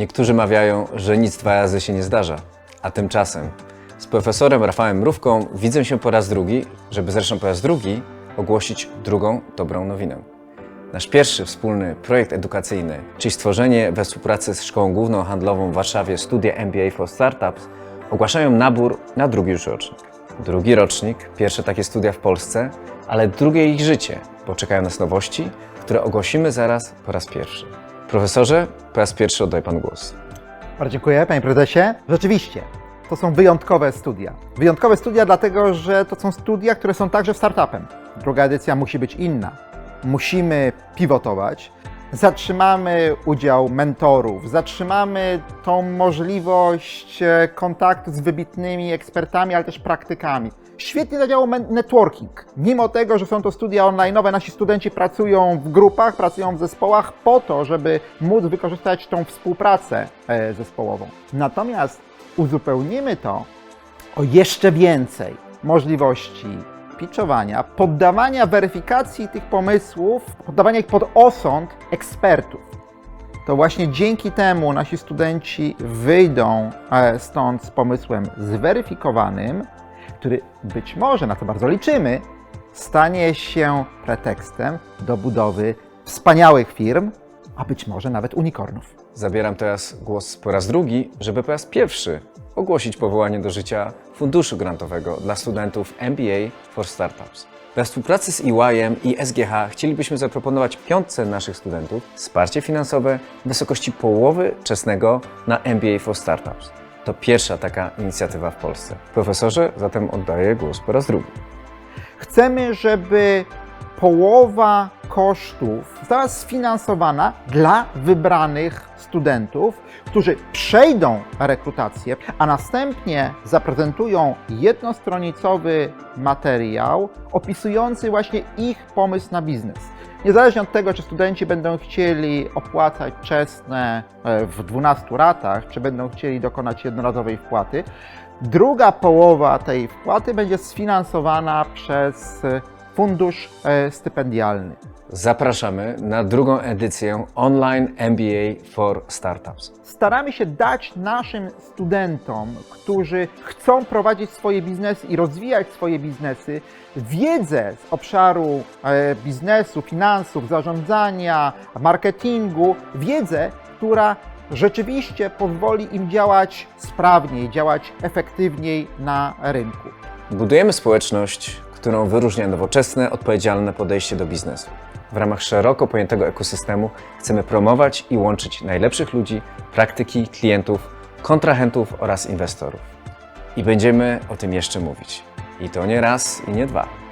Niektórzy mawiają, że nic dwa razy się nie zdarza, a tymczasem z profesorem Rafałem Mrówką widzę się po raz drugi, żeby zresztą po raz drugi ogłosić drugą dobrą nowinę. Nasz pierwszy wspólny projekt edukacyjny, czyli stworzenie we współpracy z Szkołą Główną Handlową w Warszawie studia MBA for Startups, ogłaszają nabór na drugi już rocznik. Drugi rocznik, pierwsze takie studia w Polsce, ale drugie ich życie, bo czekają nas nowości, które ogłosimy zaraz po raz pierwszy. Profesorze, po raz pierwszy oddaję Pan głos. Bardzo dziękuję, panie prezesie. Rzeczywiście, to są wyjątkowe studia. Wyjątkowe studia, dlatego że to są studia, które są także startupem. Druga edycja musi być inna. Musimy pivotować. Zatrzymamy udział mentorów, zatrzymamy tą możliwość e, kontaktu z wybitnymi ekspertami, ale też praktykami. Świetnie zadziałał networking. Mimo tego, że są to studia online'owe, nasi studenci pracują w grupach, pracują w zespołach po to, żeby móc wykorzystać tą współpracę e, zespołową. Natomiast uzupełnimy to o jeszcze więcej możliwości poddawania weryfikacji tych pomysłów, poddawania ich pod osąd ekspertów. To właśnie dzięki temu nasi studenci wyjdą e, stąd z pomysłem zweryfikowanym, który być może, na to bardzo liczymy, stanie się pretekstem do budowy wspaniałych firm, a być może nawet unikornów. Zabieram teraz głos po raz drugi, żeby po raz pierwszy ogłosić powołanie do życia funduszu grantowego dla studentów MBA for Startups. We współpracy z EY i SGH chcielibyśmy zaproponować piątce naszych studentów wsparcie finansowe w wysokości połowy czesnego na MBA for Startups. To pierwsza taka inicjatywa w Polsce. Profesorze, zatem oddaję głos po raz drugi. Chcemy, żeby połowa kosztów została sfinansowana dla wybranych studentów, którzy przejdą rekrutację, a następnie zaprezentują jednostronicowy materiał opisujący właśnie ich pomysł na biznes. Niezależnie od tego, czy studenci będą chcieli opłacać czesne e, w 12 ratach, czy będą chcieli dokonać jednorazowej wpłaty, druga połowa tej wpłaty będzie sfinansowana przez fundusz e, stypendialny. Zapraszamy na drugą edycję Online MBA for Startups. Staramy się dać naszym studentom, którzy chcą prowadzić swoje biznesy i rozwijać swoje biznesy, wiedzę z obszaru e, biznesu, finansów, zarządzania, marketingu, wiedzę, która rzeczywiście pozwoli im działać sprawniej, działać efektywniej na rynku. Budujemy społeczność, którą wyróżnia nowoczesne, odpowiedzialne podejście do biznesu. W ramach szeroko pojętego ekosystemu chcemy promować i łączyć najlepszych ludzi, praktyki, klientów, kontrahentów oraz inwestorów. I będziemy o tym jeszcze mówić. I to nie raz i nie dwa.